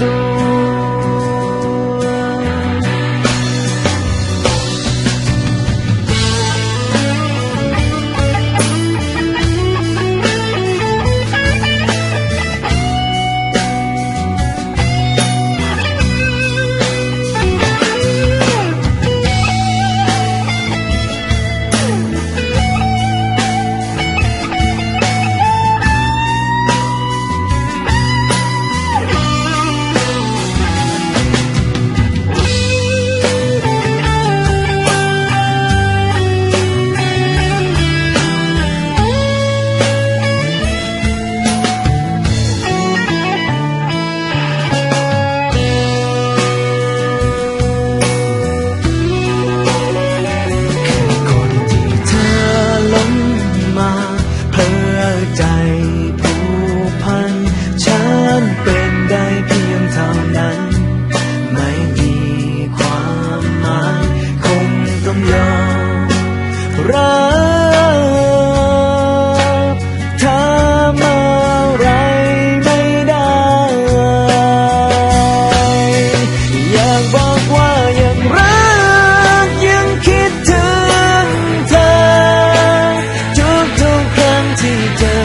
จี รักเธอมาไรไม่ได้ อยากบอกว่ายังรักยังคิดถึงเธอทุกทุกๆครั้งที่เจอ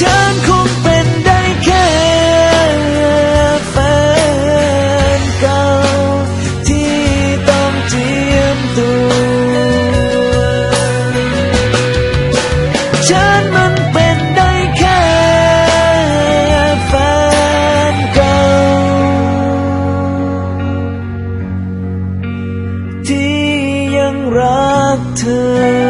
ฉันคงเป็นได้แค่แฟนเก่าที่ต้องเจียมตัวฉัน รักเธอ